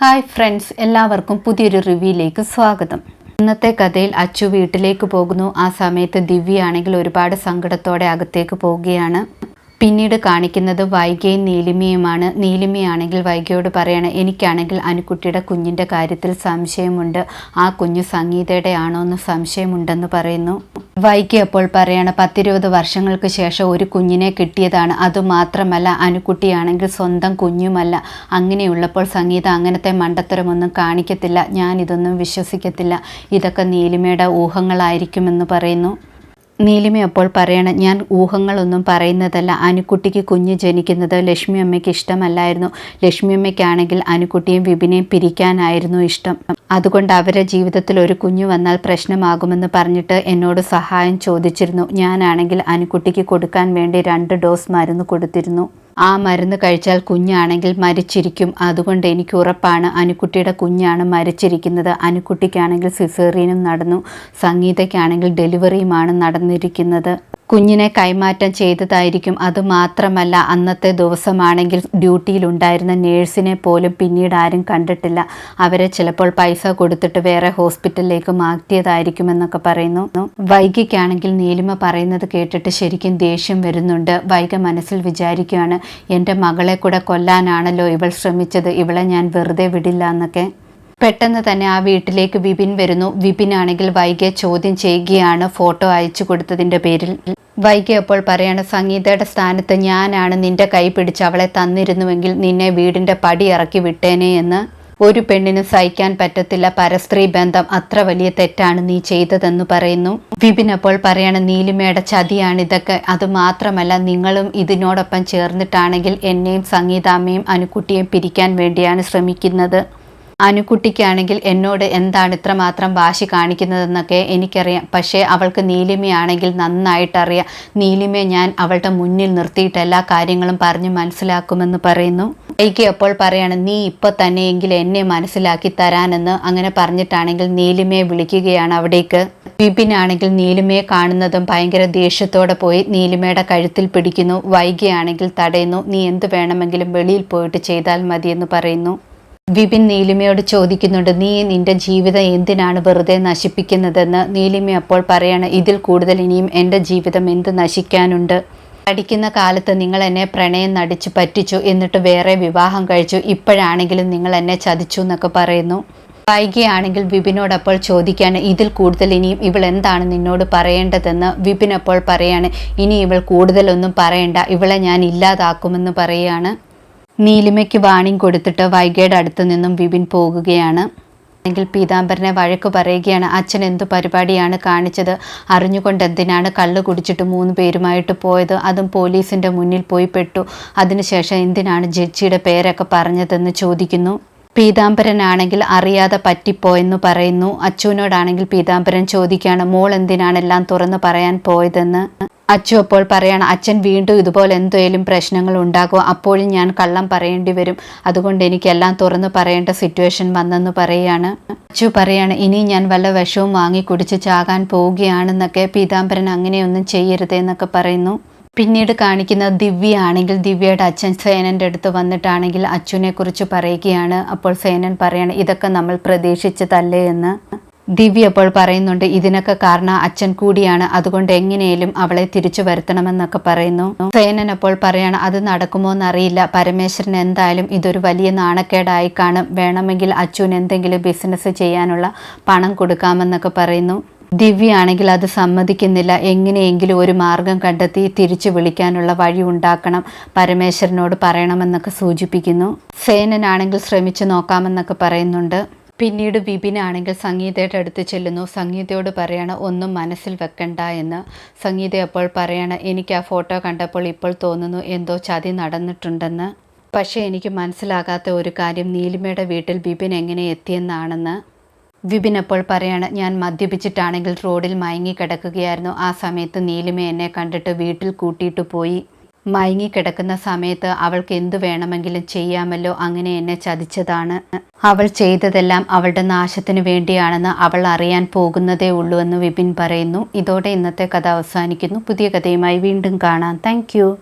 Hi friends എല്ലാവർക്കും പുതിയൊരു റിവ്യൂയിലേക്ക് സ്വാഗതം. ഇന്നത്തെ കഥയിൽ അച്ചു വീട്ടിലേക്ക് പോകുന്നു. ആ സമയത്ത് ദിവ്യയാണെങ്കിൽ ഒരുപാട് സങ്കടത്തോടെ അകത്തേക്ക് പോവുകയാണ്. പിന്നീട് കാണിക്കുന്നത് വൈകയും നീലിമയുമാണ്. നീലിമയാണെങ്കിൽ വൈകയോട് പറയണം എനിക്കാണെങ്കിൽ അനുക്കുട്ടിയുടെ കുഞ്ഞിന്റെ കാര്യത്തിൽ സംശയമുണ്ട്. ആ കുഞ്ഞു സംഗീതയുടെ ആണോ എന്ന് സംശയമുണ്ടെന്ന് പറയുന്നു. വൈകി അപ്പോൾ പറയണ പത്തിരുപത് വർഷങ്ങൾക്ക് ശേഷം ഒരു കുഞ്ഞിനെ കിട്ടിയതാണ്. അതുമാത്രമല്ല അനുക്കുട്ടിയാണെങ്കിൽ സ്വന്തം കുഞ്ഞുമല്ല. അങ്ങനെയുള്ളപ്പോൾ സംഗീത അങ്ങനത്തെ മണ്ടത്തരമൊന്നും കാണിക്കത്തില്ല. ഞാൻ ഇതൊന്നും വിശ്വസിക്കത്തില്ല. ഇതൊക്കെ നീലിമയുടെ ഊഹങ്ങളായിരിക്കുമെന്ന് പറയുന്നു. നീലിമ അപ്പോൾ പറയണം ഞാൻ ഊഹങ്ങളൊന്നും പറയുന്നതല്ല. അനുക്കുട്ടിക്ക് കുഞ്ഞ് ജനിക്കുന്നത് ലക്ഷ്മി അമ്മയ്ക്ക് ഇഷ്ടമല്ലായിരുന്നു. ലക്ഷ്മി അമ്മയ്ക്കാണെങ്കിൽ അനുക്കുട്ടിയും വിപിനെയും പിരിക്കാനായിരുന്നു ഇഷ്ടം. അതുകൊണ്ട് അവരെ ജീവിതത്തിൽ ഒരു കുഞ്ഞു വന്നാൽ പ്രശ്നമാകുമെന്ന് പറഞ്ഞിട്ട് എന്നോട് സഹായം ചോദിച്ചിരുന്നു. ഞാനാണെങ്കിൽ അനുക്കുട്ടിക്ക് കൊടുക്കാൻ വേണ്ടി രണ്ട് ഡോസ് മരുന്ന് കൊടുത്തിരുന്നു. ആ മരുന്ന് കഴിച്ചാൽ കുഞ്ഞാണെങ്കിൽ മരിച്ചിരിക്കും. അതുകൊണ്ട് എനിക്ക് ഉറപ്പാണ് അനുക്കുട്ടിയുടെ കുഞ്ഞാണ് മരിച്ചിരിക്കുന്നത്. അനുക്കുട്ടിക്കാണെങ്കിൽ സിസേറിയനും നടന്നു. സംഗീതയ്ക്കാണെങ്കിൽ ഡെലിവറിയുമാണ് നടന്നിരിക്കുന്നത്. കുഞ്ഞിനെ കൈമാറ്റം ചെയ്തതായിരിക്കും. അതുമാത്രമല്ല അന്നത്തെ ദിവസമാണെങ്കിൽ ഡ്യൂട്ടിയിലുണ്ടായിരുന്ന നേഴ്സിനെ പോലും പിന്നീട് ആരും കണ്ടിട്ടില്ല. അവരെ ചിലപ്പോൾ പൈസ കൊടുത്തിട്ട് വേറെ ഹോസ്പിറ്റലിലേക്ക് മാറ്റിയതായിരിക്കും എന്നൊക്കെ പറയുന്നു. വൈകിക്കാണെങ്കിൽ നീലിമ പറയുന്നത് കേട്ടിട്ട് ശരിക്കും ദേഷ്യം വരുന്നുണ്ട്. വൈക മനസ്സിൽ വിചാരിക്കുകയാണ് എന്റെ മകളെ കൂടെ കൊല്ലാനാണല്ലോ ഇവൾ ശ്രമിച്ചത്. ഇവളെ ഞാൻ വെറുതെ വിടില്ല എന്നൊക്കെ. പെട്ടെന്ന് തന്നെ ആ വീട്ടിലേക്ക് വിപിൻ വരുന്നു. വിപിൻ ആണെങ്കിൽ വൈകിയെ ചോദ്യം ചെയ്യുകയാണ്. ഫോട്ടോ അയച്ചു കൊടുത്തതിന്റെ പേരിൽ വൈകി അപ്പോൾ പറയാണ് സംഗീതയുടെ സ്ഥാനത്ത് ഞാനാണ്. നിന്റെ കൈ പിടിച്ച് അവളെ തന്നിരുന്നുവെങ്കിൽ നിന്നെ വീടിന്റെ പടി ഇറക്കി വിട്ടേനെ എന്ന്. ഒരു പെണ്ണിന് സഹിക്കാൻ പറ്റത്തില്ല. പരസ്ത്രീ ബന്ധം അത്ര വലിയ തെറ്റാണ് നീ ചെയ്തതെന്ന് പറയുന്നു. വിപിൻ അപ്പോൾ പറയാണ് നീലിമയുടെ ചതിയാണ് ഇതൊക്കെ. അത് മാത്രമല്ല നിങ്ങളും ഇതിനോടൊപ്പം ചേർന്നിട്ടാണെങ്കിൽ എന്നെയും സംഗീതാമ്മയും അനുക്കുട്ടിയെയും പിരിക്കാൻ വേണ്ടിയാണ് ശ്രമിക്കുന്നത്. അനുക്കുട്ടിക്കാണെങ്കിൽ എന്നോട് എന്താണ് ഇത്രമാത്രം വാശി കാണിക്കുന്നതെന്നൊക്കെ എനിക്കറിയാം. പക്ഷേ അവൾക്ക് നീലിമയാണെങ്കിൽ നന്നായിട്ടറിയാം. നീലിമയെ ഞാൻ അവളുടെ മുന്നിൽ നിർത്തിയിട്ട് എല്ലാ കാര്യങ്ങളും പറഞ്ഞ് മനസ്സിലാക്കുമെന്ന് പറയുന്നു. എനിക്ക് എപ്പോൾ പറയാണ് നീ ഇപ്പോൾ തന്നെയെങ്കിൽ എന്നെ മനസ്സിലാക്കി തരാനെന്ന് അങ്ങനെ പറഞ്ഞിട്ടാണെങ്കിൽ നീലിമയെ വിളിക്കുകയാണ് അവിടേക്ക്. വിപിനാണെങ്കിൽ നീലിമയെ കാണുന്നതും ഭയങ്കര ദേഷ്യത്തോടെ പോയി നീലിമയുടെ കഴുത്തിൽ പിടിക്കുന്നു. വൈകിയാണെങ്കിൽ തടയുന്നു. നീ എന്ത് വേണമെങ്കിലും വെളിയിൽ പോയിട്ട് ചെയ്താൽ മതിയെന്ന് പറയുന്നു. വിപിൻ നീലിമയോട് ചോദിക്കുന്നുണ്ട് നീ നിന്റെ ജീവിതം എന്തിനാണ് വെറുതെ നശിപ്പിക്കുന്നതെന്ന്? നീലിമ അപ്പോൾ പറയാണ് ഇതിൽ കൂടുതൽ ഇനിയും എന്റെ ജീവിതം എന്ത് നശിക്കാനുണ്ട്? പഠിക്കുന്ന കാലത്ത് നിങ്ങൾ എന്നെ പ്രണയം നടിച്ചു പറ്റിച്ചു എന്നിട്ട് വേറെ വിവാഹം കഴിച്ചു. ഇപ്പോഴാണെങ്കിലും നിങ്ങൾ എന്നെ ചതിച്ചു എന്നൊക്കെ പറയുന്നു. വൈകിയാണെങ്കിൽ വിപിനോടപ്പോൾ ചോദിക്കാണ് ഇതിൽ കൂടുതൽ ഇനിയും ഇവൾ എന്താണ് നിന്നോട് പറയേണ്ടതെന്ന്? വിപിൻ അപ്പോൾ പറയാണ് ഇനി ഇവൾ കൂടുതലൊന്നും പറയണ്ട. ഇവളെ ഞാൻ ഇല്ലാതാക്കുമെന്ന് പറയുകയാണ് നീലിമയ്ക്ക് വാണിംഗ് കൊടുത്തിട്ട് വൈഗയുടെ അടുത്ത് നിന്നും വിപിൻ പോകുകയാണ്. അല്ലെങ്കിൽ പീതാംബരനെ വഴക്ക് പറയുകയാണ് അച്ഛൻ എന്തു പരിപാടിയാണ് കാണിച്ചത്? അറിഞ്ഞുകൊണ്ട് എന്തിനാണ് കള്ള് കുടിച്ചിട്ട് മൂന്ന് പേരുമായിട്ട് പോയത്? അതും പോലീസിന്റെ മുന്നിൽ പോയി പെട്ടു. അതിനുശേഷം എന്തിനാണ് ജഡ്ജിയുടെ പേരൊക്കെ പറഞ്ഞതെന്ന് ചോദിക്കുന്നു. പീതാംബരനാണെങ്കിൽ അറിയാതെ പറ്റിപ്പോയെന്ന് പറയുന്നു. അച്ചുവിനോടാണെങ്കിൽ പീതാംബരൻ ചോദിക്കുകയാണ് മോൾ എന്തിനാണ് എല്ലാം തുറന്ന് പറയാൻ പോയതെന്ന്? അച്ചു അപ്പോൾ പറയണം അച്ഛൻ വീണ്ടും ഇതുപോലെ എന്തേലും പ്രശ്നങ്ങൾ ഉണ്ടാകും അപ്പോഴും ഞാൻ കള്ളം പറയേണ്ടി വരും. അതുകൊണ്ട് എനിക്കെല്ലാം തുറന്നു പറയേണ്ട സിറ്റുവേഷൻ വന്നെന്ന് പറയുകയാണ് അച്ചു പറയാണ് ഇനി ഞാൻ വല്ല വിഷവും വാങ്ങി കുടിച്ച് ചാകാൻ പോവുകയാണെന്നൊക്കെ പീതാംബരൻ അങ്ങനെയൊന്നും ചെയ്യരുതെന്നൊക്കെ പറയുന്നു. പിന്നീട് കാണിക്കുന്ന ദിവ്യ ആണെങ്കിൽ ദിവ്യയുടെ അച്ഛൻ സേനന്റെ അടുത്ത് വന്നിട്ടാണെങ്കിൽ അച്ഛനെ കുറിച്ച് പറയുകയാണ്. അപ്പോൾ സേനൻ പറയാണ് ഇതൊക്കെ നമ്മൾ പ്രതീക്ഷിച്ചതല്ലേ എന്ന്. ദിവ്യ അപ്പോൾ പറയുന്നുണ്ട് ഇതിനൊക്കെ കാരണം അച്ഛൻ കൂടിയാണ് അതുകൊണ്ട് എങ്ങനെയും അവളെ തിരിച്ചു വരുത്തണമെന്നൊക്കെ പറയുന്നു. സേനൻ അപ്പോൾ പറയാണ് അത് നടക്കുമോ എന്നറിയില്ല പരമേശ്വരൻ എന്തായാലും ഇതൊരു വലിയ നാണക്കേടായി കാണും വേണമെങ്കിൽ അച്ഛൻ എന്തെങ്കിലും ബിസിനസ് ചെയ്യാനുള്ള പണം കൊടുക്കാമെന്നൊക്കെ പറയുന്നു. ദിവ്യ ആണെങ്കിൽ അത് സമ്മതിക്കുന്നില്ല എങ്ങനെയെങ്കിലും ഒരു മാർഗം കണ്ടെത്തി തിരിച്ചു വിളിക്കാനുള്ള വഴി ഉണ്ടാക്കണം പരമേശ്വരനോട് പറയണമെന്നൊക്കെ സൂചിപ്പിക്കുന്നു. സേനനാണെങ്കിൽ ശ്രമിച്ചു നോക്കാമെന്നൊക്കെ പറയുന്നുണ്ട്. പിന്നീട് വിപിനാണെങ്കിൽ സംഗീതയുടെ അടുത്ത് ചെല്ലുന്നു. സംഗീതയോട് പറയണ ഒന്നും മനസ്സിൽ വെക്കണ്ട എന്ന്. സംഗീത അപ്പോൾ പറയണ എനിക്ക് ആ ഫോട്ടോ കണ്ടപ്പോൾ ഇപ്പോൾ തോന്നുന്നു എന്തോ ചതി നടന്നിട്ടുണ്ടെന്ന്. പക്ഷേ എനിക്ക് മനസ്സിലാകാത്ത ഒരു കാര്യം നീലിമയുടെ വീട്ടിൽ ബിപിൻ എങ്ങനെ എത്തിയെന്നാണെന്ന്. വിപിൻ അപ്പോൾ പറയാണ് ഞാൻ മദ്യപിച്ചിട്ടാണെങ്കിൽ റോഡിൽ മയങ്ങി കിടക്കുകയായിരുന്നു ആ സമയത്ത് നീലിമ എന്നെ കണ്ടിട്ട് വീട്ടിൽ കൂട്ടിയിട്ട് പോയി. മയങ്ങിക്കിടക്കുന്ന സമയത്ത് അവൾക്ക് എന്തു വേണമെങ്കിലും ചെയ്യാമല്ലോ അങ്ങനെ എന്നെ ചതിച്ചതാണ്. അവൾ ചെയ്തതെല്ലാം അവളുടെ നാശത്തിന് വേണ്ടിയാണെന്ന് അവൾ അറിയാൻ പോകുന്നതേ ഉള്ളൂ എന്ന് വിപിൻ പറയുന്നു. ഇതോടെ ഇന്നത്തെ കഥ അവസാനിക്കുന്നു. പുതിയ കഥയുമായി വീണ്ടും കാണാം. താങ്ക്